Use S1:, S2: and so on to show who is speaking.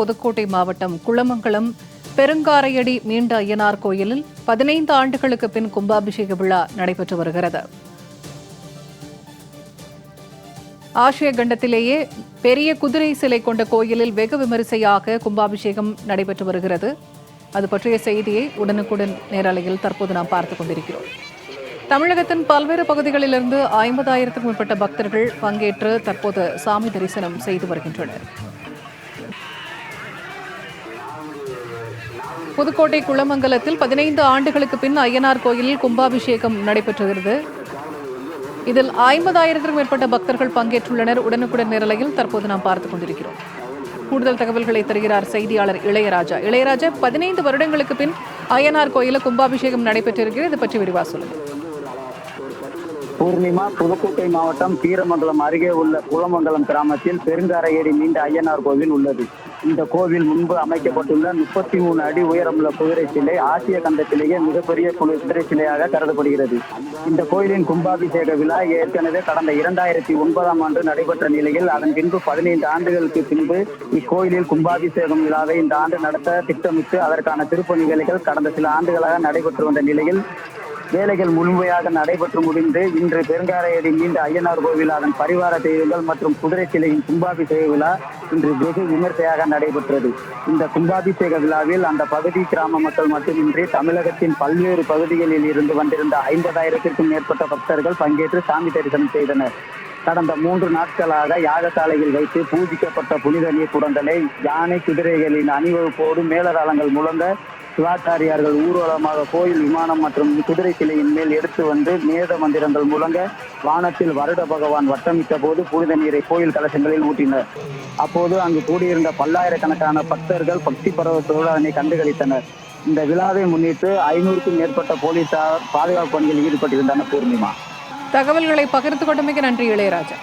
S1: புதுக்கோட்டை மாவட்டம் குளமங்கலம் பெருங்காரையடி மீண்ட ஐயனார் கோயிலில் பதினைந்து ஆண்டுகளுக்கு பின் கும்பாபிஷேக விழா நடைபெற்று வருகிறது. ஆசிய கண்டத்திலேயே பெரிய குதிரை சிலை கொண்ட கோயிலில் வெகு விமரிசையாக கும்பாபிஷேகம் நடைபெற்று வருகிறது. அது பற்றிய செய்தியை உடனுக்குடன் நேரலையில் தற்போது நாம் பார்த்துக் கொண்டிருக்கிறோம். தமிழகத்தின் பல்வேறு பகுதிகளிலிருந்து ஐம்பதாயிரத்துக்கும் மேற்பட்ட பக்தர்கள் பங்கேற்று தற்போது சாமி தரிசனம் செய்து வருகின்றனர். புதுக்கோட்டை குளமங்கலத்தில் பதினைந்து ஆண்டுகளுக்கு பின் ஐயனார் கோயிலில் கும்பாபிஷேகம் நடைபெற்றுகிறது. இதில் ஐம்பதாயிரத்திற்கும் மேற்பட்ட பக்தர்கள் பங்கேற்றுள்ளனர். உடனுக்குடன் நிரலையில் தற்போது நாம் பார்த்துக் கொண்டிருக்கிறோம். கூடுதல் தகவல்களை தருகிறார் செய்தியாளர் இளையராஜா. இளையராஜா பதினைந்து வருடங்களுக்கு பின் அய்யனார் கோயிலில் கும்பாபிஷேகம் நடைபெற்றிருக்கிறது. இது பற்றி விரிவா சொல்லுங்க.
S2: பூர்ணிமா புதுக்கோட்டை மாவட்டம் பீரமங்கலம் அருகே உள்ள குளமங்கலம் கிராமத்தில் பெருங்காரையடி நீண்ட ஐயனார் கோவில் உள்ளது. இந்த கோவில் முன்பு அமைக்கப்பட்டுள்ள முப்பத்தி மூணு அடி உயரமுள்ள குதிரை சிலை ஆசிய கண்டத்திலேயே மிகப்பெரிய குழு- குதிரை சிலையாக கருதப்படுகிறது. இந்த கோயிலின் கும்பாபிஷேக விழா ஏற்கனவே கடந்த இரண்டாயிரத்தி ஒன்பதாம் ஆண்டு நடைபெற்ற நிலையில் அதன் பின்பு பதினைந்து ஆண்டுகளுக்கு பின்பு இக்கோயிலில் கும்பாபிஷேகம் விழாவை இந்த ஆண்டு நடத்த திட்டமிட்டு அதற்கான திருப்பணிகளைகள் கடந்த சில ஆண்டுகளாக நடைபெற்று வந்த நிலையில் வேலைகள் முழுமையாக நடைபெற்று முடிந்து இன்று பெருங்காரையடி மீண்ட ஐயனார் கோவில் அதன் பரிவார தெய்வங்கள் மற்றும் குதிரை சிலையின் கும்பாபிஷேக விழா இன்று வெகு விமர்சையாக நடைபெற்றது. இந்த கும்பாபிஷேக விழாவில் அந்த பகுதி கிராம மக்கள் மட்டுமின்றி தமிழகத்தின் பல்வேறு பகுதிகளில் இருந்து வந்திருந்த ஐம்பதாயிரத்திற்கும் மேற்பட்ட பக்தர்கள் பங்கேற்று சாமி தரிசனம் செய்தனர். கடந்த மூன்று நாட்களாக யாகசாலையில் வைத்து பூஜிக்கப்பட்ட புனித நீர் குடங்களை யானை குதிரைகளின் அணிவகுப்போடு மேலதாளங்கள் முழங்க சிவாச்சாரியார்கள் ஊர்வலமாக கோயில் விமானம் மற்றும் குதிரை சிலையின் மேல் எடுத்து வந்து மேத மந்திரங்கள் முழங்க வானத்தில் வருட பகவான் வட்டமிட்ட போது புனித நீரை கோயில் கலசங்களில் ஊட்டினர். அப்போது அங்கு கூடியிருந்த பல்லாயிரக்கணக்கான பக்தர்கள் பக்தி பரவத்தோடு அதனை கண்டுகளித்தனர் இந்த விழாவை முன்னிட்டு ஐநூறுக்கும் மேற்பட்ட போலீசார் பாதுகாப்பு பணியில் ஈடுபட்டிருந்தனர் பூர்ணிமா.
S1: தகவல்களை பகிர்ந்து கொண்டமைக்கு நன்றி இளையராஜா.